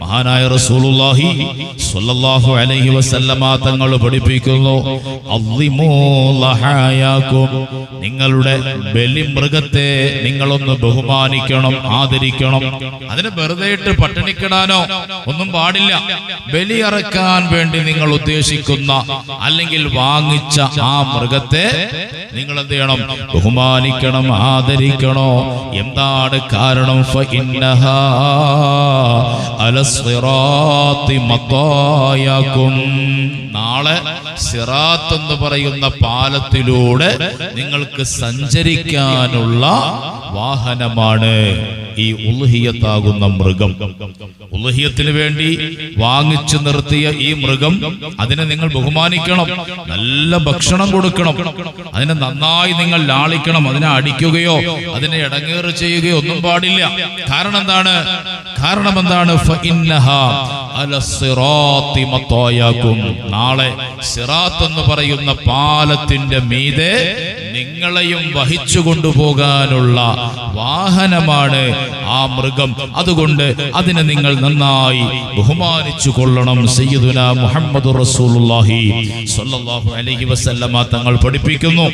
മഹാനായ റസൂലുള്ളാഹി സ്വല്ലല്ലാഹു അലൈഹി വസല്ലമ തങ്ങൾ പഠിപ്പിക്കുന്നു അള്ളിമൂലഹായാക്കും നിങ്ങളുടെ ബലിമൃഗത്തെ നിങ്ങളൊന്ന് ബഹുമാനിക്കണം ആദരിക്കണം. അതിന് വെറുതെ ഇട്ട് പട്ടിണിക്കിടാനോ ഒന്നും പാടില്ല. ബലി അറക്കാൻ വേണ്ടി നിങ്ങൾ ഉദ്ദേശിക്കുന്ന അല്ലെങ്കിൽ വാങ്ങിച്ച ആ മൃഗത്തെ നിങ്ങൾ എന്ത് ചെയ്യണം? ബഹുമാനിക്കണം ആദരിക്കണോ. എന്താണ് കാരണം? നാളെ സിറാത്ത് എന്ന് പറയുന്ന പാലത്തിലൂടെ നിങ്ങൾക്ക് സഞ്ചരിക്കാനുള്ള വാഹനമാണ്. ഈ ഉൽഹിയത്താകുന്ന മൃഗം. ഉൽഹിയത്തിന് വേണ്ടി വാങ്ങിച്ചു നിർത്തിയ ഈ മൃഗം അതിനെ നിങ്ങൾ ബഹുമാനിക്കണം. നല്ല ഭക്ഷണം കൊടുക്കണം. അതിനെ നന്നായി നിങ്ങൾ ലാളിക്കണം. അതിനെ അടിക്കുകയോ അതിനെ ഇടങ്ങേറ് ചെയ്യുകയോ ഒന്നും പാടില്ല. കാരണം എന്താണ്? കാരണം എന്താണ്? നാളെ സിറാത്ത് എന്ന് പറയുന്ന പാലത്തിന്റെ മീതെ നിങ്ങളെയും വഹിച്ചു കൊണ്ടുപോകാനുള്ള വാഹനമാണ് ആ മൃഗം. അതുകൊണ്ട് അതിനെ നിങ്ങൾ നന്നായി ബഹുമാനിച്ചു കൊള്ളണം. സയ്യിദുന മുഹമ്മദ് റസൂലുള്ളാഹി സ്വല്ലല്ലാഹു അലൈഹി വസല്ലമ തങ്ങൾ പഠിപ്പിക്കുന്നു.